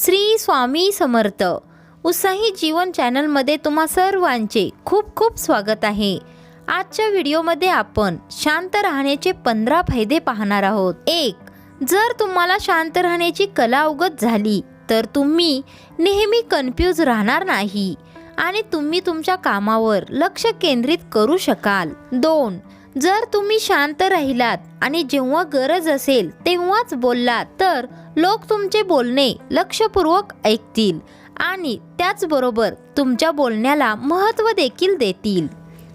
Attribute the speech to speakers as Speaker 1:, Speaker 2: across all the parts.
Speaker 1: श्री स्वामी समर्थ. उत्साही जीवन चॅनलमध्ये तुम्हा सर्वांचे खूप खूप स्वागत आहे. आजच्या व्हिडिओमध्ये आपण शांत राहण्याचे पंधरा फायदे पाहणार आहोत. एक जर तुम्हाला शांत राहण्याची कला अवगत झाली तर तुम्ही नेहमी कन्फ्यूज राहणार नाही आणि तुम्ही तुमच्या कामावर लक्ष केंद्रित करू शकाल. दोन जर तुम्ही शांत राहिलात आणि जेव्हा गरज असेल तेव्हाच बोललात तर लोक तुमचे बोलणे लक्षपूर्वक ऐकतील आणि त्याचबरोबर तुमच्या बोलण्याला महत्त्व देखील देतील.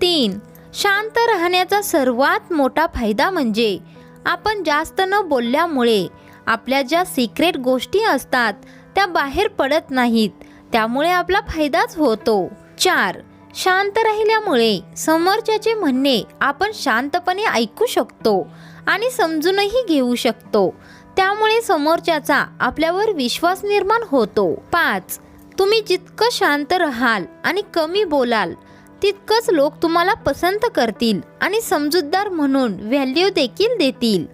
Speaker 1: तीन शांत राहण्याचा सर्वात मोठा फायदा म्हणजे आपण जास्त न बोलल्यामुळे आपल्या ज्या सिक्रेट गोष्टी असतात त्या बाहेर पडत नाहीत त्यामुळे आपला फायदाच होतो. चार शांत राहिल्यामुळे समोरच्याचे म्हणणे आपण शांतपणे ऐकू शकतो आणि समजूनही घेऊ शकतो. त्यामुळे समोरच्याचा आपल्यावर विश्वास निर्माण होतो. पाच तुम्ही जितकं शांत राहाल आणि कमी बोलाल तितकंच लोक तुम्हाला पसंत करतील आणि समजूतदार म्हणून व्हॅल्यू देखील देतील.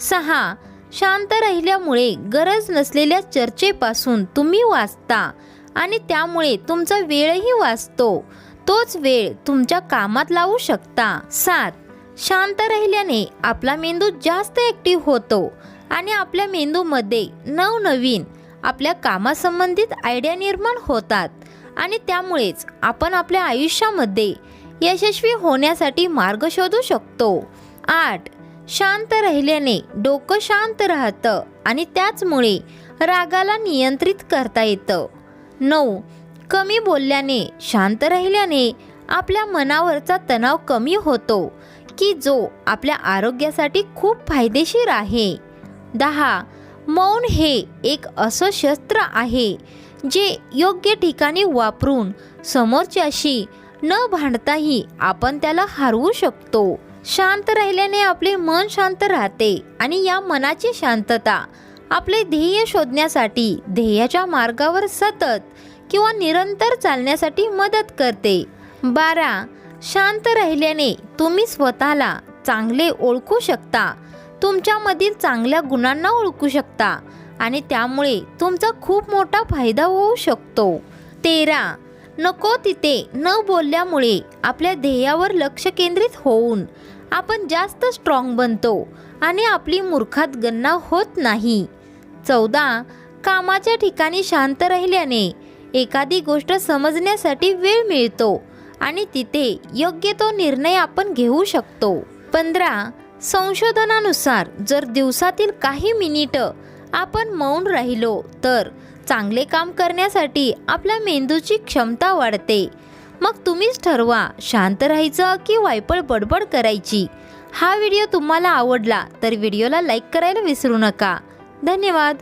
Speaker 1: सहा शांत राहिल्यामुळे गरज नसलेल्या चर्चेपासून तुम्ही वाचता आणि त्यामुळे तुमचा वेळही वाचतो. तोच वेळ तुमच्या कामात लावू शकता. सात. शांत राहिल्याने आपला मेंदू जास्त ॲक्टिव्ह होतो आणि आपल्या मेंदूमध्ये नवनवीन आपल्या कामासंबंधित आयडिया निर्माण होतात आणि त्यामुळेच आपण आपल्या आयुष्यामध्ये यशस्वी होण्यासाठी मार्ग शोधू शकतो. आठ. शांत राहिल्याने डोकं शांत राहतं आणि त्याचमुळे रागाला नियंत्रित करता येतं. नऊ. कमी बोलल्याने शांत राहिल्याने आपल्या मनावरचा तणाव कमी होतो की जो आपल्या आरोग्यासाठी खूप फायदेशीर आहे. दहा मौन हे एक असं शस्त्र आहे जे योग्य ठिकाणी वापरून समोरच्याशी न भांडताही आपण त्याला हरवू शकतो. शांत राहिल्याने आपले मन शांत राहते आणि या मनाची शांतता आपले ध्येय शोधण्यासाठी ध्येयाच्या मार्गावर सतत किंवा निरंतर चालण्यासाठी मदत करते. बारा. शांत राहिल्याने तुम्ही स्वतःला चांगले ओळखू शकता. तुमच्यामधील चांगल्या गुणांना ओळखू शकता आणि त्यामुळे तुमचा खूप मोठा फायदा होऊ शकतो. तेरा. नको तिथे न बोलल्यामुळे आपल्या ध्येयावर लक्ष केंद्रित होऊन आपण जास्त स्ट्रॉंग बनतो आणि आपली मूर्खात गणना होत नाही. चौदा. कामाच्या ठिकाणी शांत राहिल्याने एखादी गोष्ट समजण्यासाठी वेळ मिळतो आणि तिथे योग्य तो निर्णय आपण घेऊ शकतो. पंधरा संशोधनानुसार जर दिवसातील काही मिनिटं आपण मौन राहिलो तर चांगले काम करण्यासाठी आपल्या मेंदूची क्षमता वाढते. मग तुम्हीच ठरवा शांत राहायचं की वायपळ बडबड करायची. हा व्हिडिओ तुम्हाला आवडला तर व्हिडिओला लाईक करायला विसरू नका. धन्यवाद.